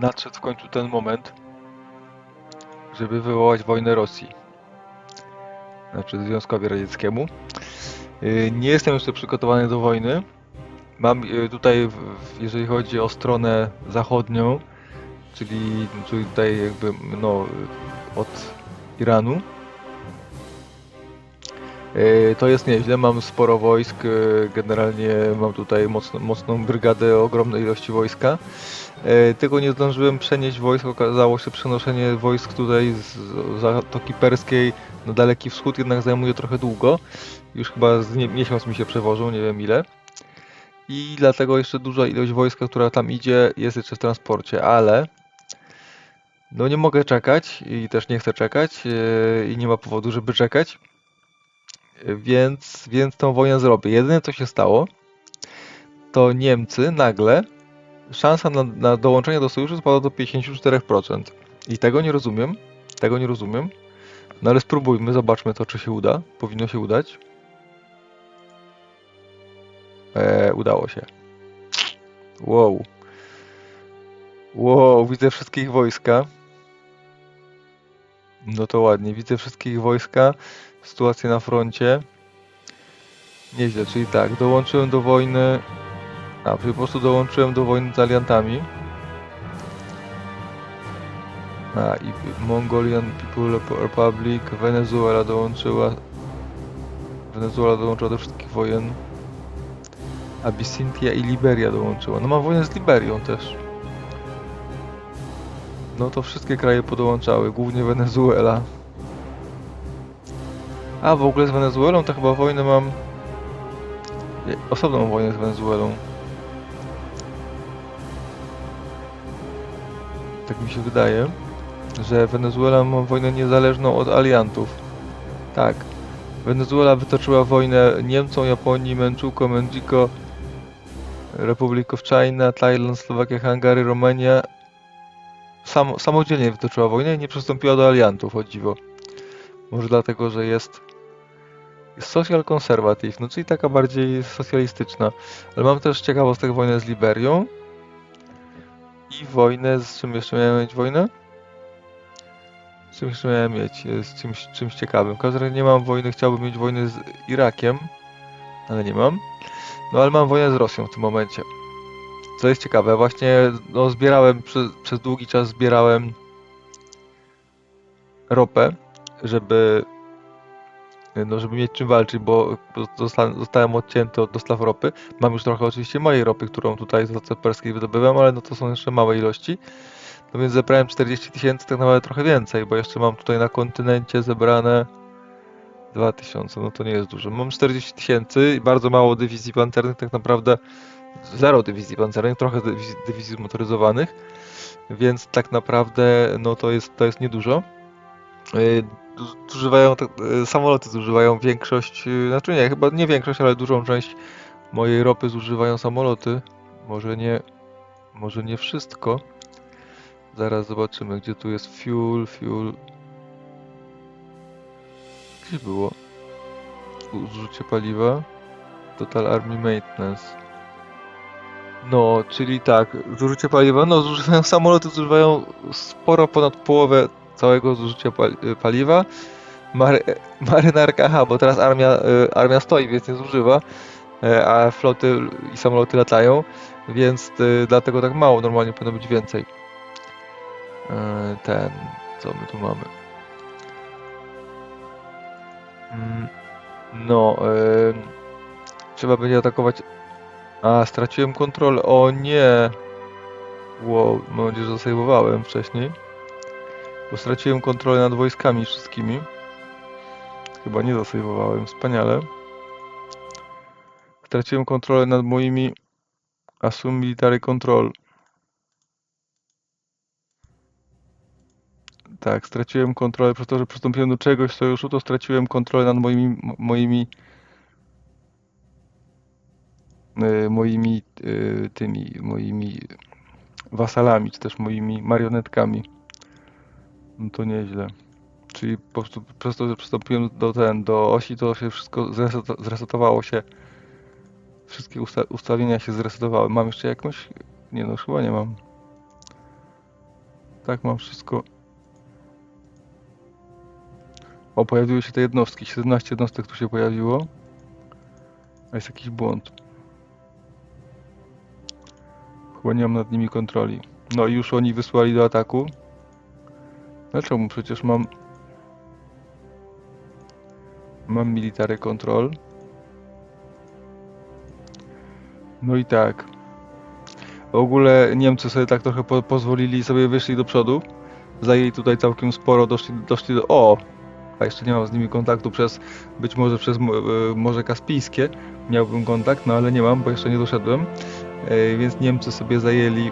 nadszedł w końcu ten moment, żeby wywołać wojnę Rosji. Znaczy Związkowi Radzieckiemu. Y, Nie jestem jeszcze przygotowany do wojny. Mam y, tutaj, jeżeli chodzi o stronę zachodnią, czyli, czyli tutaj jakby no, od Iranu, to jest nieźle. Mam sporo wojsk. y, Generalnie mam tutaj mocno, mocną brygadę, ogromnej ilości wojska. E, Tylko nie zdążyłem przenieść wojsk, okazało się przenoszenie wojsk tutaj z Zatoki Perskiej na Daleki Wschód jednak zajmuje trochę długo. Już chyba z nie, miesiąc mi się przewożą, nie wiem ile. I dlatego jeszcze duża ilość wojska, która tam idzie, jest jeszcze w transporcie, ale no nie mogę czekać i też nie chcę czekać e, i nie ma powodu, żeby czekać. Więc, więc tą wojnę zrobię. Jedyne co się stało, to Niemcy nagle szansa na, na dołączenie do sojuszu spada do 54%. I tego nie rozumiem. Tego nie rozumiem. No ale spróbujmy, zobaczmy to, czy się uda. Powinno się udać. E, udało się. Wow. Wow, widzę wszystkich wojska. No to ładnie, widzę wszystkich wojska. Sytuację na froncie. Nieźle, czyli tak, dołączyłem do wojny a, po prostu dołączyłem do wojny z aliantami. A, i Mongolian People Republic, Wenezuela dołączyła. Wenezuela dołączyła do wszystkich wojen. Abyssintia i Liberia dołączyła. No mam wojnę z Liberią też. No to wszystkie kraje podołączały, głównie Wenezuela. A w ogóle z Wenezuelą to chyba wojnę mam. Osobną wojnę z Wenezuelą. tak mi się wydaje, że Wenezuela ma wojnę niezależną od aliantów. Tak. Wenezuela wytoczyła wojnę Niemcom, Japonii, Męczuko, Mędziko, Republic of China, Thailand, Słowakia, Hungary, Romania. Sam, samodzielnie wytoczyła wojnę i nie przystąpiła do aliantów, o dziwo. Może dlatego, że jest, social conservative, no czyli taka bardziej socjalistyczna. Ale mam też ciekawostek wojnę z Liberią. I wojnę, z czym jeszcze miałem mieć wojnę? Z czym jeszcze miałem mieć? Z czymś, czymś ciekawym. Razie nie mam wojny, chciałbym mieć wojnę z Irakiem, ale nie mam. No ale mam wojnę z Rosją w tym momencie. Co jest ciekawe, właśnie no, zbierałem, przez, przez długi czas zbierałem ropę, żeby no, żeby mieć czym walczyć, bo zosta- zostałem odcięty od dostaw ropy. Mam już trochę oczywiście mojej ropy, którą tutaj z Zatoce Perskiej wydobywam, ale no to są jeszcze małe ilości. No więc zebrałem 40 tysięcy, tak naprawdę trochę więcej, bo jeszcze mam tutaj na kontynencie zebrane 2000, no to nie jest dużo. Mam 40 tysięcy i bardzo mało dywizji pancernych, tak naprawdę zero dywizji pancernych, trochę dywizji, dywizji zmotoryzowanych, więc tak naprawdę no to jest, to jest niedużo. Zu- zużywają y, samoloty zużywają większość, y, znaczy nie, chyba nie większość, ale dużą część mojej ropy zużywają samoloty. Może nie, może nie wszystko. Zaraz zobaczymy, gdzie tu jest fuel, fuel. Gdzie było? Zużycie paliwa. Total Army Maintenance. No, czyli tak, zużycie paliwa, no zużywają samoloty, zużywają sporo ponad połowę całego zużycia pal paliwa. Mary, marynarka, aha, bo teraz armia, y, armia stoi, więc nie zużywa, y, a floty i samoloty latają, więc y, dlatego tak mało, normalnie powinno być więcej. Ten, co my tu mamy? Mm, No, trzeba będzie atakować. A, straciłem kontrolę. O nie! Wow, mam nadzieję, że zasejwowałem wcześniej. Bo straciłem kontrolę nad wojskami wszystkimi. Chyba nie zasejwowałem, wspaniale. Straciłem kontrolę nad moimi Assume Military Control. Tak, straciłem kontrolę przez to, że przystąpiłem do czegoś sojuszu, to straciłem kontrolę nad moimi, mo- moimi moimi y, tymi, moimi wasalami, czy też moimi marionetkami. No to nieźle. Czyli po prostu przez to, że przystąpiłem do ten, do osi, to się wszystko zreset- zresetowało się. Wszystkie usta ustawienia się zresetowały. Mam jeszcze jakąś? Nie no, chyba nie mam. Tak, mam wszystko. O, pojawiły się te jednostki. 17 jednostek tu się pojawiło. A jest jakiś błąd. Chyba nie mam nad nimi kontroli. No i już oni wysłali do ataku. Dlaczego? Przecież mam... Mam military control. No i tak. W ogóle Niemcy sobie tak trochę po pozwolili, sobie wyszli do przodu. Zajęli tutaj całkiem sporo, doszli, doszli do... O! A jeszcze nie mam z nimi kontaktu przez, być może przez e, Morze Kaspijskie miałbym kontakt, no ale nie mam, bo jeszcze nie doszedłem. E, Więc Niemcy sobie zajęli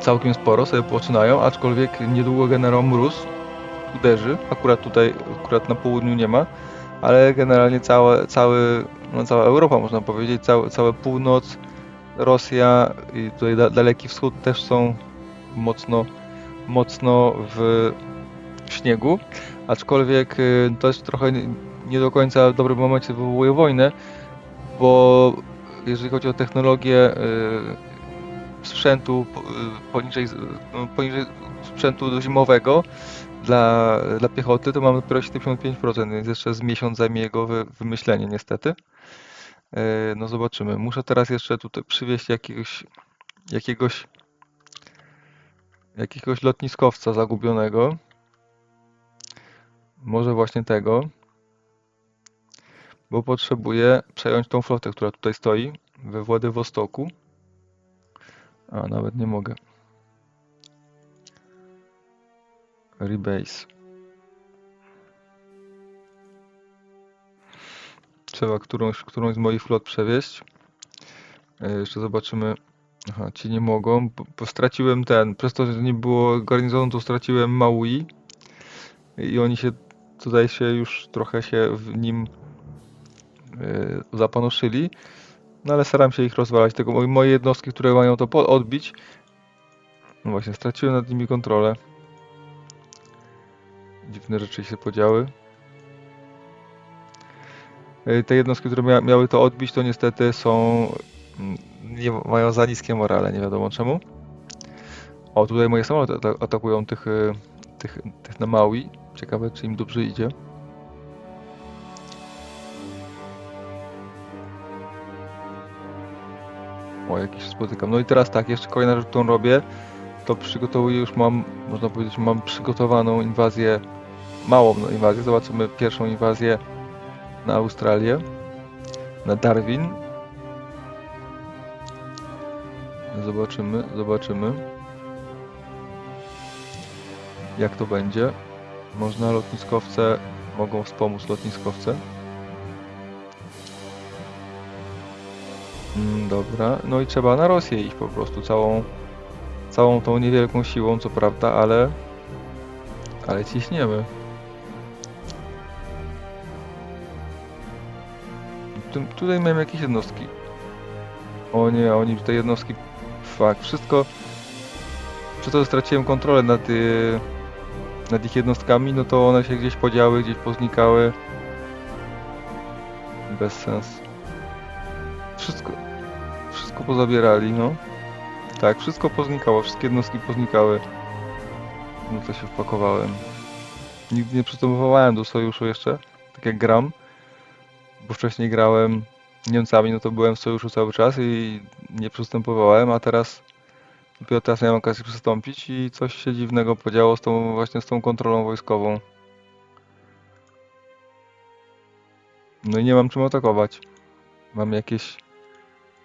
całkiem sporo, sobie poczynają, aczkolwiek niedługo generał Mróz uderzy. Akurat tutaj, akurat na południu nie ma, ale generalnie całe, cały, no cała Europa można powiedzieć, cały, cała północ, Rosja i tutaj da, Daleki Wschód też są mocno, mocno w śniegu, aczkolwiek y, to jest trochę nie do końca w dobrym momencie wywołuje wojnę, bo jeżeli chodzi o technologię y, sprzętu y, poniżej, no, poniżej sprzętu zimowego dla, dla piechoty, to mamy dopiero 75%, więc jeszcze z miesiąc zajmie jego wy, wymyślenie niestety. E, No zobaczymy. Muszę teraz jeszcze tutaj przywieźć jakiegoś, jakiegoś, jakiegoś lotniskowca zagubionego. Może właśnie tego. Bo potrzebuję przejąć tą flotę, która tutaj stoi we Władywostoku. A, nawet nie mogę. Rebase. Trzeba którąś, którąś z moich flot przewieźć. E, Jeszcze zobaczymy. Aha, ci nie mogą, bo, bo straciłem ten. Przez to, że nie było garnizonu, to straciłem Maui. I oni się tutaj się już trochę się w nim zapanoszyli. No ale staram się ich rozwalać. Tego moje- jednostki, które mają to odbić. No właśnie, straciłem nad nimi kontrolę. Dziwne rzeczy się podziały. E, Te jednostki, które mia miały to odbić, to niestety są. mm, Nie, mają za niskie morale, nie wiadomo czemu. O, tutaj moje samoloty ata atakują tych, y, tych, tych na Maui. Ciekawe, czy im dobrze idzie. O, jakiś spotykam. No i teraz tak, jeszcze kolejna rzecz, którą robię, to przygotowuję już mam, można powiedzieć, mam przygotowaną inwazję, małą no, inwazję. Zobaczymy pierwszą inwazję na Australię, na Darwin. Zobaczymy, zobaczymy. Jak to będzie? Można lotniskowce, mogą wspomóc lotniskowce. Dobra, no i trzeba na Rosję iść po prostu całą, całą tą niewielką siłą, co prawda, ale, ale ciśniemy. Tu, tutaj miałem jakieś jednostki. O nie, oni te jednostki. Fuck, wszystko. Przez to, że straciłem kontrolę nad, y, nad ich jednostkami, no to one się gdzieś podziały, gdzieś poznikały. Bez sens. Wszystko. Wszystko pozabierali, no. Tak, wszystko poznikało, wszystkie jednostki poznikały. No to się wpakowałem. Nigdy nie przystępowałem do sojuszu jeszcze, tak jak gram bo wcześniej grałem Niemcami, no to byłem w sojuszu cały czas i nie przystępowałem, a teraz dopiero teraz miałem okazję przystąpić i coś się dziwnego podziało z tą właśnie z tą kontrolą wojskową. No i nie mam czym atakować. Mam jakieś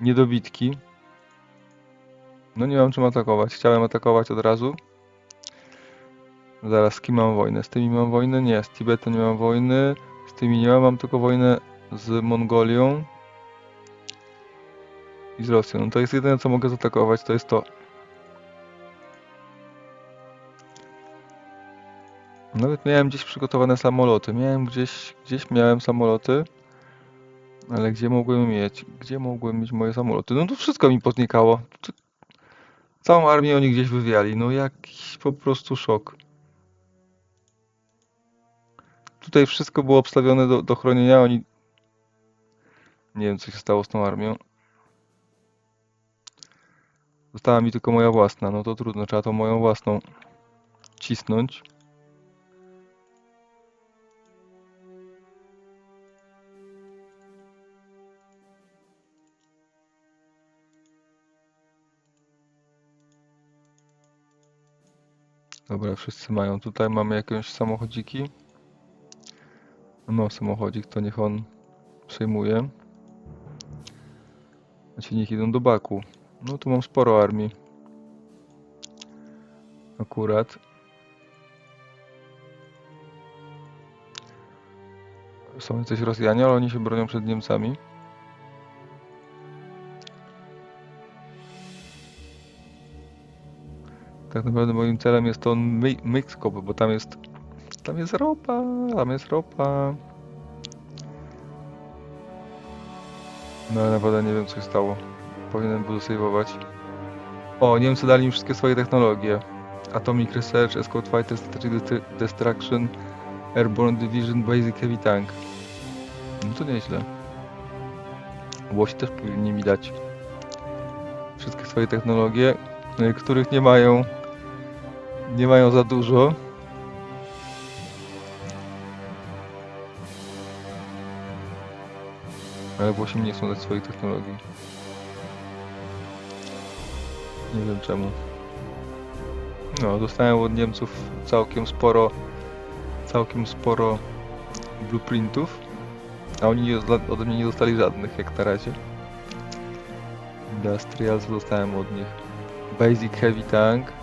niedobitki. No nie mam czym atakować. Chciałem atakować od razu. Zaraz, z kim mam wojnę? Z tymi mam wojnę? Nie, z Tibetem nie mam wojny. Z tymi nie mam, mam tylko wojnę z Mongolią i z Rosją. No to jest jedyne co mogę zaatakować, to jest to. Nawet miałem gdzieś przygotowane samoloty. Miałem gdzieś, gdzieś miałem samoloty. Ale gdzie mogłem mieć? Gdzie mogłem mieć moje samoloty? No to wszystko mi poznikało. Tu- Całą armię oni gdzieś wywiali. No jakiś po prostu szok. Tutaj wszystko było obstawione do, do chronienia. Oni Nie wiem, co się stało z tą armią. Została mi tylko moja własna, no to trudno, trzeba tą moją własną cisnąć. Dobra, wszyscy mają. Tutaj mamy jakieś samochodziki. No, samochodzik, to niech on przejmuje. Znaczy, niech idą do baku. No, tu mam sporo armii. Akurat. Są jacyś Rosjanie, ale oni się bronią przed Niemcami. Tak naprawdę moim celem jest to My- bo tam jest tam jest ropa, tam jest ropa. No ale naprawdę nie wiem co się stało. Powinienem był sejwować. O, Niemcy dali mi wszystkie swoje technologie. Atomic Research, Escort Fighter, Strategic Destru- Destruction, Airborne Division, Basic Heavy Tank. No to nieźle. Włosi też powinni mi dać wszystkie swoje technologie, których nie mają nie mają za dużo. Ale Włosi nie chcą dać swoich technologii. Nie wiem czemu. No, dostałem od Niemców całkiem sporo całkiem sporo blueprintów, a oni nie, ode mnie nie dostali żadnych jak na razie. Industrials dostałem od nich. Basic Heavy Tank.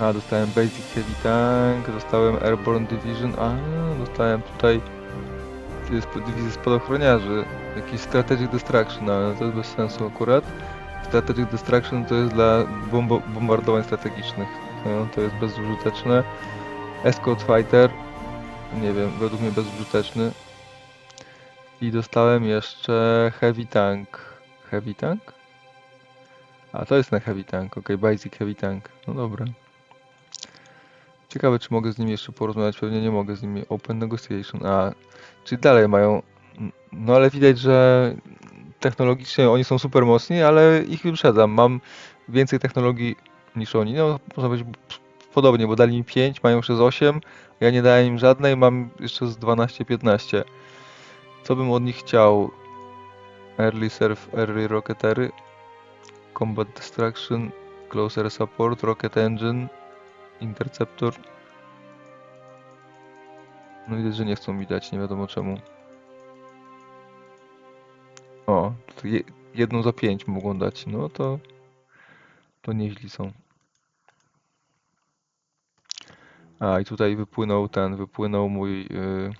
A, dostałem Basic Heavy Tank, dostałem Airborne Division, a, dostałem tutaj dywizję spadochroniarzy, jakiś Strategic Destruction, ale to jest bez sensu akurat. Strategic Destruction to jest dla bombo bombardowań strategicznych, no, to jest bezużyteczne. Escort Fighter, nie wiem, według mnie bezużyteczny. I dostałem jeszcze Heavy Tank. Heavy Tank? A, to jest ten Heavy Tank, ok, Basic Heavy Tank, no dobra. Ciekawe, czy mogę z nimi jeszcze porozmawiać. Pewnie nie mogę z nimi. Open Negotiation. A, czyli dalej mają. No ale widać, że technologicznie oni są super mocni, ale ich wyprzedzam. Mam więcej technologii niż oni. No, można być podobnie, bo dali mi 5, mają jeszcze z 8. Ja nie dałem im żadnej, mam jeszcze z 12-15. Co bym od nich chciał? Early Surf, Early Rocketery, Combat Destruction, Closer Support, Rocket Engine, Interceptor. No widać, że nie chcą mi dać, nie wiadomo czemu. O, jedną za pięć mogą dać, no to to nieźli są. A i tutaj wypłynął ten, wypłynął mój yy,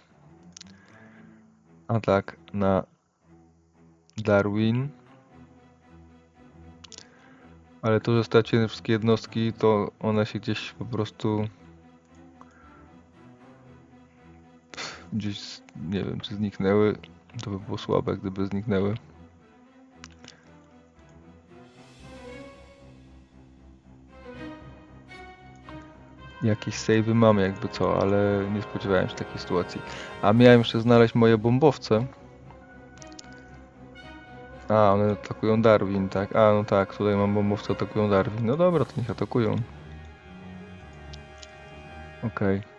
atak na Darwin. Ale to, że straciłem wszystkie jednostki, to one się gdzieś po prostu gdzieś, nie wiem, czy zniknęły. To by było słabe, gdyby zniknęły. Jakieś savey mam jakby co, ale nie spodziewałem się takiej sytuacji. A miałem jeszcze znaleźć moje bombowce. A, one atakują Darwin, tak? A, no tak, tutaj mam bombowce, atakują Darwin. No dobra, to niech atakują. Okej.